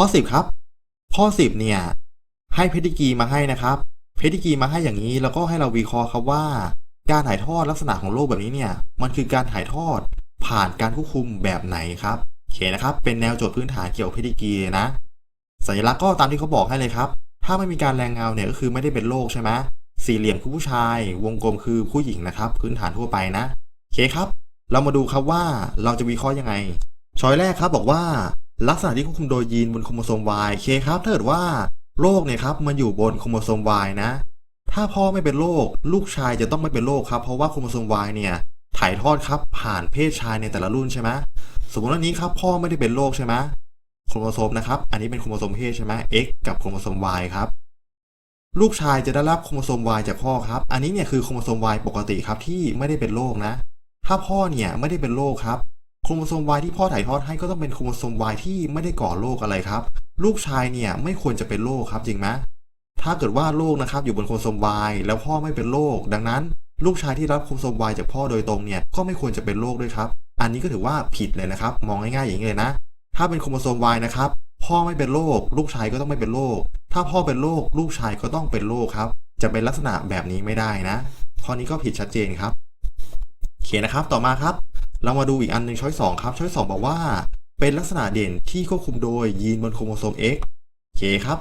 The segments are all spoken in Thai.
ข้อสิบครับ ข้อสิบเนี่ย ให้เพดิกีมาให้นะครับ เพดิกีมาให้อย่างนี้ แล้วก็ให้เราวิเคราะห์ครับว่า การถ่ายทอดลักษณะของโรคแบบนี้เนี่ย มันคือการถ่ายทอดผ่านการควบคุมแบบไหนครับโอเคนะครับ เป็นแนวโจทย์พื้นฐานเกี่ยวกับเพดิกีนะ สัญลักษณ์ก็ตามที่เขาบอกให้เลยครับ ถ้าไม่มีการแรงเงาเนี่ยก็คือไม่ได้เป็นโรคใช่ไหมสี่เหลี่ยมคือผู้ชาย วงกลมคือผู้หญิงนะครับ พื้นฐานทั่วไปนะโอเคครับ เรามาดูครับว่าเราจะวิเคราะห์ยังไงช้อยแรกครับบอกว่า ลักษณะที่ควบคุมโดยยีนบนโครโมโซม Y เคครับถ้าเกิดว่าโรคเนี่ยครับมันอยู่บนโครโมโซม Y นะ ถ้าพ่อไม่เป็นโรคลูกชายจะต้องไม่เป็นโรคครับ เพราะว่าโครโมโซม Y เนี่ยถ่ายทอดครับผ่านเพศชายในแต่ละรุ่นใช่ไหมสมมติว่านี้ครับพ่อไม่ได้เป็นโรคใช่ไหมโครโมโซมนะครับอันนี้เป็นโครโมโซมเพศใช่ไหม X กับโครโมโซม Y ครับลูกชายจะได้รับโครโมโซม Y จากพ่อครับ อันนี้เนี่ยคือโครโมโซม Y ปกติครับที่ไม่ได้เป็นโรคนะ ถ้าพ่อเนี่ยไม่ได้เป็นโรคครับ ครโมโซม Y ที่พ่อถ่ายทอดให้ก็ต้องเป็นโครโมโซม Y ที่ไม่ได้ก่อโรคอะไรครับ ลูกชายเนี่ยไม่ควรจะเป็นโรคครับจริงไหมถ้าเกิดว่าโรคนะครับอยู่บนโครโมโซม Y แล้วพ่อไม่เป็นโรคดังนั้น ลูกชายที่รับโครโมโซม Y จากพ่อโดยตรงเนี่ยก็ไม่ควรจะเป็นโรคด้วยครับ อันนี้ก็ถือว่าผิดเลยนะครับ มองง่ายๆอย่างนี้เลยนะ ถ้าเป็นโครโมโซม Y นะครับพ่อไม่เป็นโรคลูกชายก็ต้องไม่เป็นโรคถ้าพ่อเป็นโรคลูกชายก็ต้องเป็นโรคครับ จะเป็นลักษณะแบบนี้ไม่ได้นะข้อนี้ก็ผิดชัดเจนครับโอเคนะครับต่อมาครับ เรามาดูอีกอันหนึ่งช้อยสองครับช้อยสองบอกว่า เป็นลักษณะเด่นที่ควบคุมโดยยีนบนโครโมโซม X โอเคครับ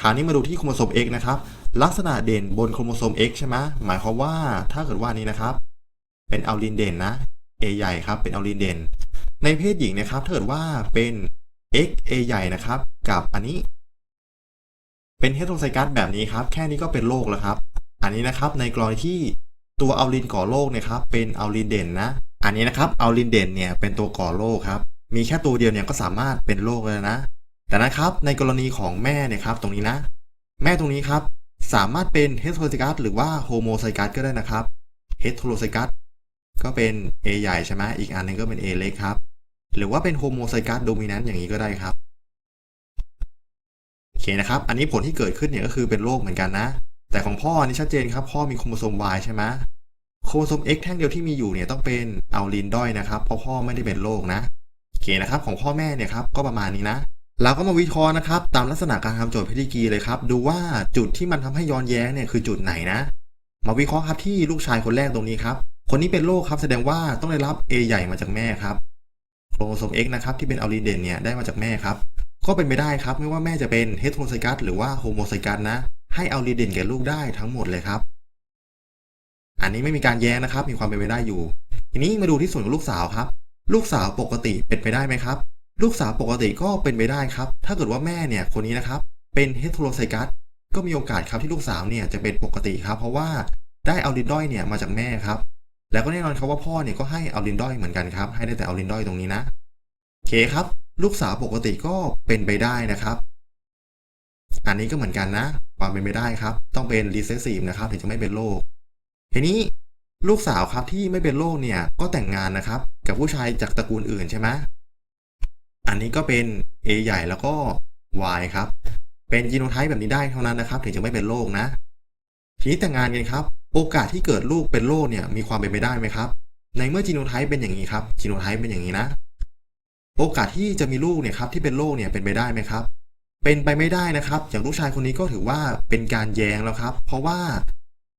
คราวนี้มาดูที่โครโมโซม X นะครับลักษณะเด่นบนโครโมโซม X ใช่ไหมหมายความว่าถ้าเกิดว่านี้นะครับ เป็นอัลลินเด่นนะ A ใหญ่ครับเป็นอัลลินเด่น ในเพศหญิงนะครับถ้าเกิดว่าเป็น X A ใหญ่นะครับ กับอันนี้ เป็นเฮตโรไซกัสแบบนี้ครับ แค่นี้ก็เป็นโรคแล้วครับ อันนี้นะครับในกรณีที่ตัวอัลลินก่อโรคนี่ยครับ เป็นอัลลินเด่นนะ อันนี้นะครับอัลลินเดนเนี่ยเป็นตัวก่อโรคครับ มีแค่ตัวเดียวเนี่ยก็สามารถเป็นโรคเลยนะ แต่นะครับในกรณีของแม่เนี่ยครับตรงนี้นะ แม่ตรงนี้ครับสามารถเป็นเฮตโรไซกัสหรือว่าโฮโมไซกัสก็ได้นะครับเฮตโรไซกัสก็เป็น A ใหญ่ใช่ไหมอีกอันหนึงก็เป็น A เล็กครับ หรือว่าเป็นโฮโมไซกัสโดมิแนนต์อย่างนี้ก็ได้ครับโอเคนะครับ อันนี้ผลที่เกิดขึ้นเนี่ยก็คือเป็นโรคเหมือนกันนะ แต่ของพ่อนี่ชัดเจนครับ พ่อมีโครโมโซม Y ใช่ไหม โครโมโซม X แท่งเดียวที่มีอยู่เนี่ยต้องเป็นอัลลินด้อยนะครับ เพราะพ่อไม่ได้เป็นโรคนะโอเคนะครับของพ่อแม่เนี่ยครับก็ประมาณนี้นะ เราก็มาวิเคราะห์นะครับ ตามลักษณะการทำโจทย์พิธีกีเลยครับ ดูว่าจุดที่มันทำให้ย้อนแย้งเนี่ยคือจุดไหนนะ มาวิเคราะห์ครับที่ลูกชายคนแรกตรงนี้ครับ คนนี้เป็นโรคครับแสดงว่าต้องได้รับ A ใหญ่มาจากแม่ครับโครโมโซม X นะครับที่เป็นอัลลินเดนเนี่ยได้มาจากแม่ครับก็เป็นไปได้ครับไม่ว่าแม่จะเป็นเฮตโรไซกัสหรือว่าโฮโมไซกัสนะ ให้อัลลินเดนแก่ลูกได้ทั้งหมดเลยครับ อันนี้ไม่มีการแย้งนะครับ มีความเป็นไปได้อยู่ ทีนี้มาดูที่ส่วนของลูกสาวครับ ลูกสาวปกติเป็นไปได้ไหมครับ ลูกสาวปกติก็เป็นไปได้ครับ ถ้าเกิดว่าแม่เนี่ยคนนี้นะครับเป็นเฮตโรไซกัสก็มีโอกาสครับที่ลูกสาวเนี่ยจะเป็นปกติครับ เพราะว่าได้อัลลินด้อยเนี่ยมาจากแม่ครับ แล้วก็แน่นอนครับว่าพ่อเนี่ยก็ให้อัลลินด้อยเหมือนกันครับให้ได้แต่อัลลินด้อยตรงนี้นะโอเคครับ ลูกสาวปกติก็เป็นไปได้นะครับ อันนี้ก็เหมือนกันนะ ความเป็นไปได้ครับ ต้องเป็น recessive นะครับถึงจะไม่เป็นโรค ทีนี้ลูกสาวครับที่ไม่เป็นโรคเนี่ยก็แต่งงานนะครับ กับผู้ชายจากตระกูลอื่นใช่ไหมอันนี้ก็เป็น A ใหญ่แล้วก็ Y ครับ เป็นยีโนไทป์แบบนี้ได้เท่านั้นนะครับ ถึงจะไม่เป็นโรคนะ ทีนี้แต่งงานกันครับ โอกาสที่เกิดลูกเป็นโรคเนี่ยมีความเป็นไปได้ไหมครับ ในเมื่อจีโนไทป์เป็นอย่างนี้ครับจีโนไทป์เป็นอย่างนี้นะ โอกาสที่จะมีลูกเนี่ยครับที่เป็นโรคเนี่ยเป็นไปได้ไหมครับ เป็นไปไม่ได้นะครับ อย่างลูกชายคนนี้ก็ถือว่าเป็นการแย้งแล้วครับ เพราะว่า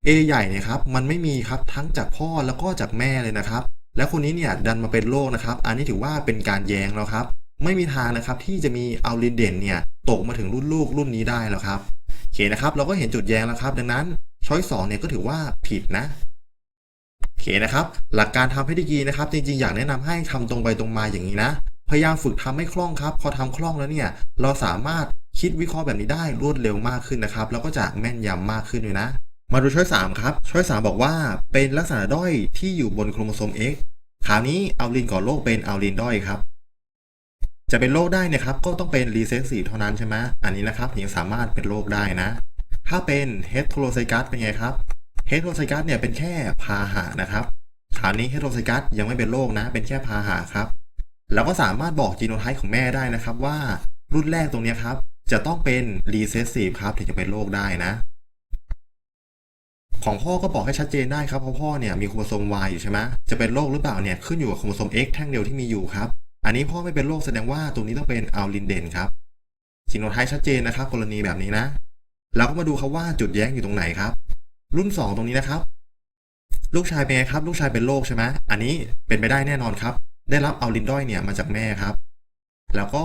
A ใหญ่เนี่ยครับมันไม่มีครับทั้งจากพ่อแล้วก็จากแม่เลยนะครับ แล้วคนนี้เนี่ยดันมาเป็นโรคนะครับ อันนี้ถือว่าเป็นการแย้งแล้วครับ ไม่มีทางนะครับที่จะมีเอัลลินเดนเนี่ยตกมาถึงรุ่นลูกรุ่นนี้ได้แล้วครับโอเคนะครับ เราก็เห็นจุดแย้งแล้วครับ ดังนั้นช้อยสองเนี่ยก็ถือว่าผิดนะโอเคนะครับ หลักการทำเพดิกรีนะครับ จริงๆ อยากแนะนำให้ทำตรงไปตรงมาอย่างนี้นะพยายามฝึกทำให้คล่องครับ พอทำคล่องแล้วเนี่ย เราสามารถคิดวิเคราะห์แบบนี้ได้รวดเร็วมากขึ้นนะครับ แล้วก็จะแม่นยำมากขึ้นด้วยนะ มาดูช้อยสามครับ ช้อยสามบอกว่าเป็นลักษณะด้อยที่อยู่บนโครโมโซม X คราวนี้อัลลินก่อโรคเป็นอัลลินด้อยครับ จะเป็นโรคได้นะครับ ก็ต้องเป็น recessive เท่านั้นใช่ไหมอันนี้นะครับถึงสามารถเป็นโรคได้นะ ถ้าเป็น heterozygous เป็นไงครับ heterozygous เนี่ยเป็นแค่พาหะนะครับคราวนี้ heterozygous ยังไม่เป็นโรคนะ เป็นแค่พาหะครับแล้วก็สามารถบอกจีโนไทป์ของแม่ได้นะครับว่ารุ่นแรกตรงนี้ครับจะต้องเป็น recessive ครับถึงจะเป็นโรคได้นะ ของพ่อก็บอกให้ชัดเจนได้ครับเพราะพ่อเนี่ยมีโครโมโซม Y อยู่ใช่ไหมจะเป็นโรคหรือเปล่าเนี่ยขึ้นอยู่กับโครโมโซม X แท่งเดียวที่มีอยู่ครับ อันนี้พ่อไม่เป็นโรคแสดงว่าตรงนี้ต้องเป็นอัลลินเดนครับสิโนไทป์ชัดเจนนะครับ กรณีแบบนี้นะ เราก็มาดูครับว่าจุดแย้งอยู่ตรงไหนครับ รุ่น 2 ตรงนี้นะครับ ลูกชายเป็นไงครับ ลูกชายเป็นโรคใช่ไหมอันนี้เป็นไปได้แน่นอนครับ ได้รับเอาลินด้อยเนี่ยมาจากแม่ครับ แล้วก็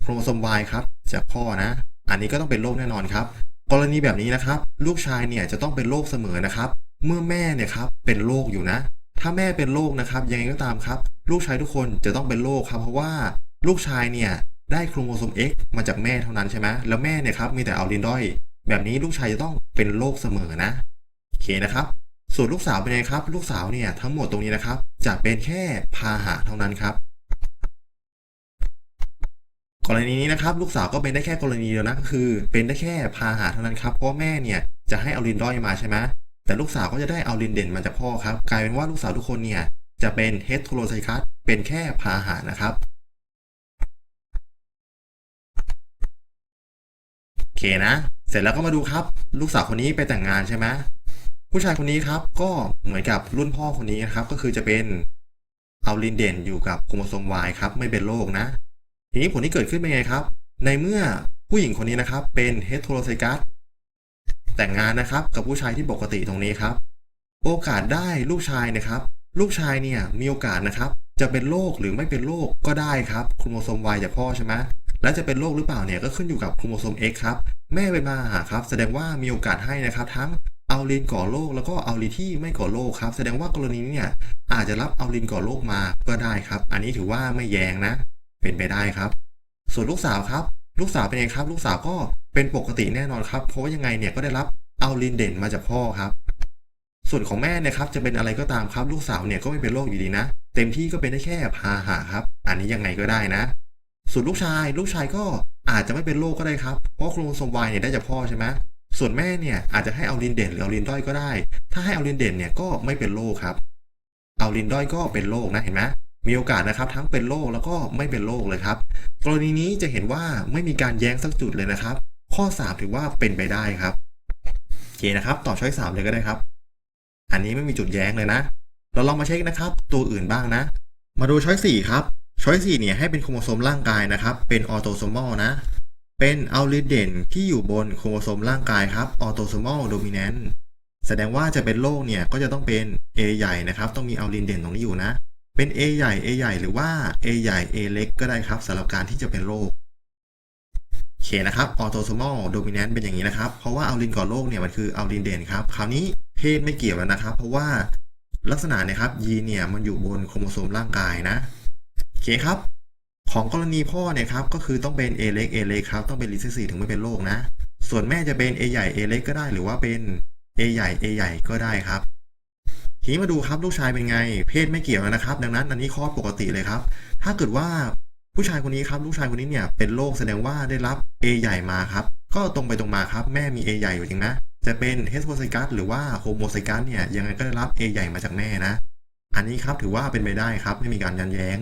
โครโมโซม Y ครับจากพ่อนะ อันนี้ก็ต้องเป็นโรคแน่นอนครับ กรณีแบบนี้นะครับ ลูกชายเนี่ยจะต้องเป็นโรคเสมอนะครับ เมื่อแม่เนี่ยครับเป็นโรคอยู่นะ ถ้าแม่เป็นโรคนะครับยังไงก็ตามครับ ลูกชายทุกคนจะต้องเป็นโรคครับ เพราะว่าลูกชายเนี่ยได้โครโมโซม X มาจากแม่เท่านั้นใช่ไหมแล้วแม่เนี่ยครับมีแต่เอาลินดอย แบบนี้ลูกชายจะต้องเป็นโรคเสมอนะโอเคนะครับ ส่วนลูกสาวเป็นไงครับ ลูกสาวเนี่ยทั้งหมดตรงนี้นะครับจะเป็นแค่พาหะเท่านั้นครับ กรณีนี้นะครับลูกสาวก็เป็นได้แค่กรณีเดียวนะคือ เป็นได้แค่พาหะเท่านั้นครับเพราะแม่เนี่ยจะให้เอาลินด้อยมาใช่ไหมแต่ลูกสาวก็จะได้เอาลินเด่นมาจากพ่อครับ กลายเป็นว่าลูกสาวทุกคนเนี่ยจะเป็นเฮตโทโรไซคัสเป็นแค่พาหะนะครับโอเคนะ เสร็จแล้วก็มาดูครับ ลูกสาวคนนี้ไปแต่งงานใช่ไหมผู้ชายคนนี้ครับก็เหมือนกับรุ่นพ่อคนนี้นะครับก็คือจะเป็นเอาลินเด่นอยู่กับโครโมโซม Y ครับไม่เป็นโรคนะ ทีนี้ผลที่เกิดขึ้นเป็นไงครับ ในเมื่อผู้หญิงคนนี้นะครับ เป็นเฮตโทรไซกัสแต่งงานนะครับกับผู้ชายที่ปกติตรงนี้ครับ โอกาสได้ลูกชายนะครับ ลูกชายเนี่ยมีโอกาสนะครับ จะเป็นโรคหรือไม่เป็นโรคก็ได้ครับโครโมโซม Y จากพ่อใช่ไหมและจะเป็นโรคหรือเปล่าเนี่ยก็ขึ้นอยู่กับโครโมโซม X ครับแม่เป็นมาหาครับ แสดงว่ามีโอกาสให้นะครับทั้งเอาลินก่อโรคแล้วก็เอาลินที่ไม่ก่อโรคครับ แสดงว่ากรณีนี้เนี่ยอาจจะรับเอาลินก่อโรคมาก็ได้ครับ อันนี้ถือว่าไม่แยงนะ เป็นไปได้ครับ ส่วนลูกสาวครับ ลูกสาวเป็นไงครับ ลูกสาวก็เป็นปกติแน่นอนครับ เพราะว่ายังไงเนี่ยก็ได้รับเอาลินเด่นมาจากพ่อครับ ส่วนของแม่เนี่ยครับจะเป็นอะไรก็ตามครับ ลูกสาวเนี่ยก็ไม่เป็นโรคอยู่ดีนะ เต็มที่ก็เป็นได้แค่พาหะครับ อันนี้ยังไงก็ได้นะ ส่วนลูกชาย ลูกชายก็อาจจะไม่เป็นโรคก็ได้ครับ เพราะโครโมโซม Y เนี่ยได้จากพ่อใช่ไหมส่วนแม่เนี่ยอาจจะให้เอาลินเด่นหรือเอาลินด้อยก็ได้ ถ้าให้เอาลินเด่นเนี่ยก็ไม่เป็นโรคครับ เอาลินด้อยก็เป็นโรคนะเห็นไหม มีโอกาสนะครับ ทั้งเป็นโรคแล้วก็ไม่เป็นโรคเลยครับ กรณีนี้จะเห็นว่าไม่มีการแย้งสักจุดเลยนะครับ ข้อ 3 ถือว่าเป็นไปได้ครับโอเคนะครับต่อช้อย3เลยก็ได้ครับ อันนี้ไม่มีจุดแย้งเลยนะ เราลองมาเช็คนะครับ ตัวอื่นบ้างนะ มาดูช้อย4ครับช้อย4เนี่ยให้เป็นโครโมโซมร่างกายนะครับ เป็นออโตโซมอลนะ เป็นอัลลิเดนที่อยู่บนโครโมโซมร่างกายครับออโตโซมอลโดมิเนนต์แสดงว่าจะเป็นโรคเนี่ยก็จะต้องเป็น A ใหญ่นะครับ ต้องมีอัลลินเด่นตรงนี้อยู่นะ เป็น A ใหญ่ A ใหญ่หรือว่า A ใหญ่ A เล็กก็ได้ครับสำหรับการที่จะเป็นโรคโอเคนะครับออโตโซมอลโดมิเนนต์เป็นอย่างนี้นะครับ เพราะว่าอัลลินก่อโรคเนี่ยมันคืออัลลินเด่นครับ คราวนี้เพศไม่เกี่ยวนะครับ เพราะว่าลักษณะเนะครับยีเนี่ยมันอยู่บนโครโมโซมร่างกายนะโอเคครับ ของกรณีพ่อเนี่ยครับก็คือต้องเป็น A เล็ก A เล็กครับต้องเป็น recessive ถึงไม่เป็นโรคนะ ส่วนแม่จะเป็น A ใหญ่ A เล็กก็ได้หรือว่าเป็น A ใหญ่ A ใหญ่ก็ได้ครับ ทีมาดูครับลูกชายเป็นไง เพศไม่เกี่ยวนะครับ ดังนั้นอันนี้ข้อปกติเลยครับ ถ้าเกิดว่าผู้ชายคนนี้ครับลูกชายคนนี้เนี่ยเป็นโรคแสดงว่าได้รับ A ใหญ่มาครับ ก็ตรงไปตรงมาครับ แม่มี A ใหญ่อยู่จริงนะจะเป็นเฮสโ o ไซกัสหรือว่าโฮโมไซกัสเนี่ยยังไงก็ได้รับ A ใหญ่มาจากแม่นะ อันนี้ครับถือว่าเป็นไปได้ครับไม่มีการยันแย้ง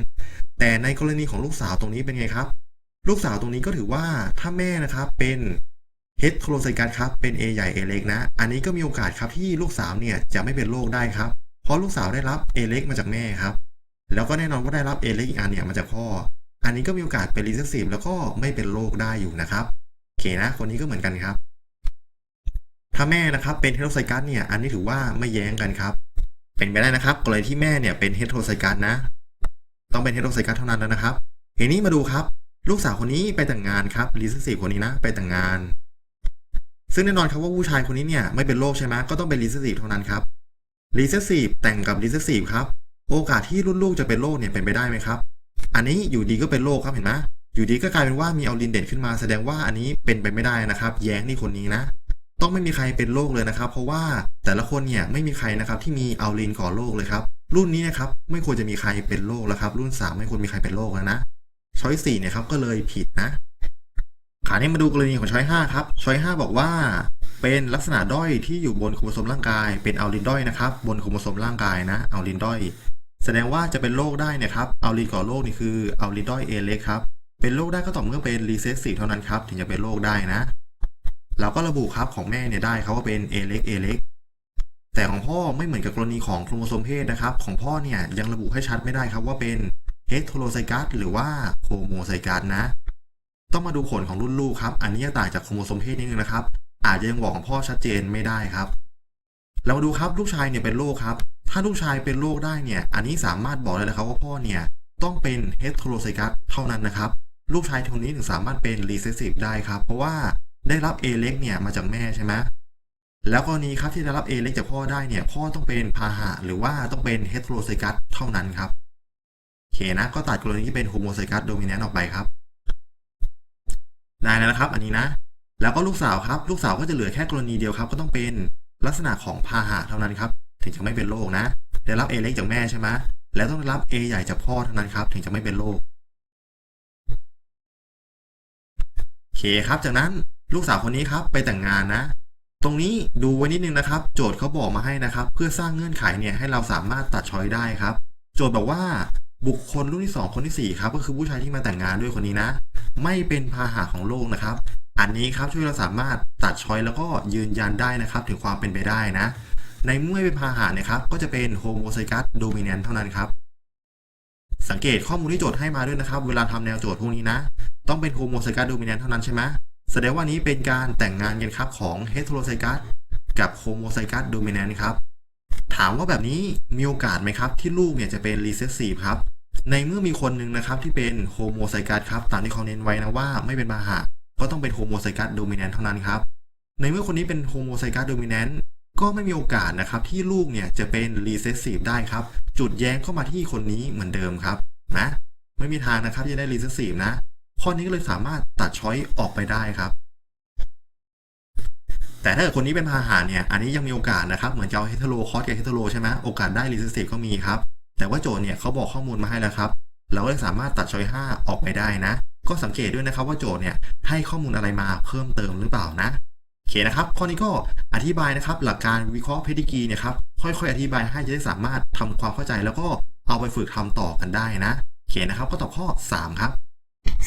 แต่ในกรณีของลูกสาวตรงนี้เป็นไงครับ ลูกสาวตรงนี้ก็ถือว่าถ้าแม่นะครับเป็น เฮดโครไซกัสครับเป็น A ใหญ่ A เล็กนะ อันนี้ก็มีโอกาสครับที่ลูกสาวเนี่ยจะไม่เป็นโรคได้ครับ เพราะลูกสาวได้รับ A เล็กมาจากแม่ครับ แล้วก็แน่นอนว่าได้รับ A เล็กอีกอันเนี่ยมาจากพ่อ อันนี้ก็มีโอกาสเป็นรีเซสซีฟแล้วก็ไม่เป็นโรคได้อยู่นะครับโอเคนะ คนนี้ก็เหมือนกันครับ ถ้าแม่นะครับเป็นเฮโรไซกัสเนี่ย อันนี้ถือว่าไม่แย้งกันครับ เป็นไปได้นะครับกรณีที่แม่เนี่ยเป็นเฮโรไซกัสนะ ต้องเป็นเฮโรไซกัสเท่านั้นแล้วนะครับทีนี้มาดูครับ ลูกสาวคนนี้ไปแต่งงานครับรีเซสซีฟคนนี้นะ ไปแต่งงาน ซึ่งแน่นอนครับว่าผู้ชายคนนี้เนี่ยไม่เป็นโรคใช่ไหมก็ต้องเป็นรีเซสซีฟเท่านั้นครับรีเซสซีฟแต่งกับรีเซสซีฟครับโอกาสที่รุ่นลูกจะเป็นโรคเนี่ยเป็นไปได้ไหมครับ อันนี้อยู่ดีก็เป็นโรคครับเห็นไหมอยู่ดีก็กลายเป็นว่ามีเอาลินเด่นขึ้นมาแสดงว่าอันนี้เป็นไปไม่ได้นะครับ แย้งนี่คนนี้นะ ต้องไม่มีใครเป็นโรคเลยนะครับ เพราะว่าแต่ละคนเนี่ยไม่มีใครนะครับที่มีเอาลินก่อโรคเลยครับ รุ่นนี้นะครับไม่ควรจะมีใครเป็นโรคแล้วครับ รุ่น 3 ไม่ควรมีใครเป็นโรคแล้วนะช้อย4เนี่ยครับก็เลยผิดนะ ขานี้มาดูกรณีของช้อย5ครับช้อย5บอกว่า เป็นลักษณะด้อยที่อยู่บนโครโมโซมร่างกาย เป็นเอาลินด้อยนะครับ บนโครโมโซมร่างกายนะเอาลินด้อย แสดงว่าจะเป็นโรคได้เนะครับเอาลินก่อโรคนี่คือเอาลินด้อยเอเล็กครับ เป็นโรคได้ก็ต่อเมื่อเป็นรีเซสซีฟเท่านั้นครับ ถึงจะเป็นโรคได้นะ เราก็ระบุครับของแม่เนี่ยได้เขาว่าเป็น A เล็ก A เล็กแต่ของพ่อไม่เหมือนกับกรณีของโครโมโซมเพศนะครับ ของพ่อเนี่ยยังระบุให้ชัดไม่ได้ครับว่าเป็นเฮตโทโรไซกัสหรือว่าโฮโมไซกัสนะ ต้องมาดูผลของรุ่นลูกครับ อันนี้ต่างจากโครโมโซมเพศนิดนึงนะครับ อาจจะยังบอกของพ่อชัดเจนไม่ได้ครับ เรามาดูครับลูกชายเนี่ยเป็นโรคครับ ถ้าลูกชายเป็นโรคได้เนี่ย อันนี้สามารถบอกได้เลยครับว่าพ่อเนี่ยต้องเป็นเฮตโทรไซกัสเท่านั้นนะครับ ลูกชายคนนี้ถึงสามารถเป็นรีเซสซีฟได้ครับ เพราะว่าได้รับ A เล็กเนี่ยมาจากแม่ใช่ไหมแล้วกรณีครับที่ได้รับ A เล็กจากพ่อได้เนี่ย พ่อต้องเป็นพาหะหรือว่าต้องเป็นเฮตโทโรไซกัสเท่านั้นครับโอเคนะก็ตัดกรณีที่เป็นโฮโมไซกัสโดมิแนนต์ออกไปครับ ได้แล้วนะครับ อันนี้นะ แล้วก็ลูกสาวครับ ลูกสาวก็จะเหลือแค่กรณีเดียวครับ ก็ต้องเป็นลักษณะของพาหะเท่านั้นครับ ถึงจะไม่เป็นโรคนะ ได้รับ A เล็กจากแม่ใช่ไหมแล้วต้องได้รับ A ใหญ่จากพ่อเท่านั้นครับ ถึงจะไม่เป็นโรคโอเคครับ จากนั้นลูกสาวคนนี้ครับ ไปแต่งงานนะ ตรงนี้ดูไว้นิดนึงนะครับ โจทย์เขาบอกมาให้นะครับ เพื่อสร้างเงื่อนไขเนี่ยให้เราสามารถตัดช้อยได้ครับ โจทย์บอกว่า บุคคลรุ่นที่ 2 คนที่ 4 ครับ ก็คือผู้ชายที่มาแต่งงานด้วยคนนี้นะ ไม่เป็นพาหะของโลกนะครับ อันนี้ครับช่วยเราสามารถตัดช้อยแล้วก็ยืนยันได้นะครับ ถึงความเป็นไปได้นะ ในเมื่อเป็นพาหะเนี่ยครับ ก็จะเป็นโฮโมไซกัสโดมิแนนเท่านั้นครับ สังเกตข้อมูลที่โจทย์ให้มาด้วยนะครับ เวลาทำแนวโจทย์พวกนี้นะ ต้องเป็นโฮโมไซกัสโดมิแนนเท่านั้นใช่ไหมแสดงว่านี้เป็นการแต่งงานกันครับของเฮตโรไซกัสกับโฮโมไซกัสโดมิแนนครับ ถามว่าแบบนี้มีโอกาสไหมครับ ที่ลูกเนี่ยจะเป็นรีเซสซีฟครับ ในเมื่อมีคนหนึ่งนะครับที่เป็นโฮโมไซกัสครับตามที่เขาเน้นไว้นะว่าไม่เป็นพาหะก็ต้องเป็นโฮโมไซกัสโดมิแนนต์เท่านั้นครับ ในเมื่อคนนี้เป็นโฮโมไซกัสโดมิแนนต์ก็ไม่มีโอกาสนะครับที่ลูกเนี่ยจะเป็นรีเซสซีฟได้ครับ จุดแย้งเข้ามาที่คนนี้เหมือนเดิมครับนะไม่มีทางนะครับที่จะได้รีเซสซีฟนะข้อนี้ก็เลยสามารถตัดช้อยออกไปได้ครับ แต่ถ้าเกิดคนนี้เป็นพาหะเนี่ย อันนี้ยังมีโอกาสนะครับ เหมือนจะเอาเฮตโรคอสกับเฮตโรใช่ไหมโอกาสได้รีเซสซีฟก็มีครับ แต่ว่าโจทย์เนี่ยเขาบอกข้อมูลมาให้แล้วครับ เราก็สามารถตัดชอย5ออกไปได้นะ ก็สังเกตด้วยนะครับว่าโจทย์เนี่ยให้ข้อมูลอะไรมาเพิ่มเติมหรือเปล่านะโอเคนะครับ ข้อนี้ก็อธิบายนะครับ หลักการวิเคราะห์เพดิกรีเนี่ยครับ ค่อยๆ อธิบายให้จะได้สามารถทำความเข้าใจแล้วก็เอาไปฝึกทำต่อกันได้นะโอเคนะครับ ก็ตอบข้อ 3 ครับ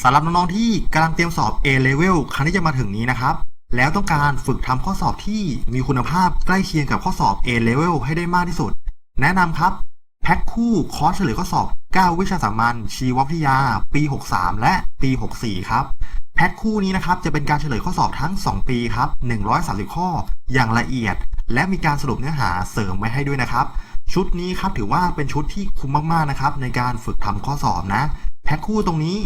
สำหรับน้องๆที่กำลังเตรียมสอบ A level ครั้งที่จะมาถึงนี้นะครับ แล้วต้องการฝึกทำข้อสอบที่มีคุณภาพใกล้เคียงกับข้อสอบ A level ให้ได้มากที่สุด แนะนำครับ แพ็คคู่คอร์สเฉลยข้อสอบ 9 วิชาสามัญชีววิทยา ปี 63 และปี 64 ครับ แพ็คคู่นี้นะครับจะเป็นการเฉลยข้อสอบทั้ง 2 ปีครับ 130 ข้อ อย่างละเอียด และมีการสรุปเนื้อหาเสริมไว้ให้ด้วยนะครับ ชุดนี้ครับถือว่าเป็นชุดที่คุ้มมากๆนะครับในการฝึกทำข้อสอบนะ แพ็คคู่ตรงนี้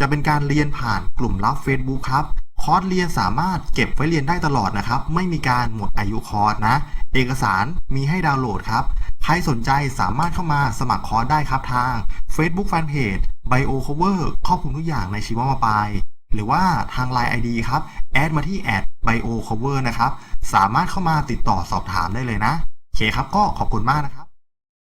จะเป็นการเรียนผ่านกลุ่มลับ Facebook ครับ คอร์สเรียนสามารถเก็บไว้เรียนได้ตลอดนะครับ ไม่มีการหมดอายุคอร์สนะ เอกสารมีให้ดาวน์โหลดครับ ใครสนใจสามารถเข้ามาสมัครคอร์สได้ครับทาง Facebook Fanpage Bio Cover ครอบคลุมทุกอย่างในชีวมปลายหรือว่าทาง Line ID ครับ แอดมาที่ ad bio cover นะครับ สามารถเข้ามาติดต่อสอบถามได้เลยนะ โอเคครับก็ขอบคุณมากนะครับ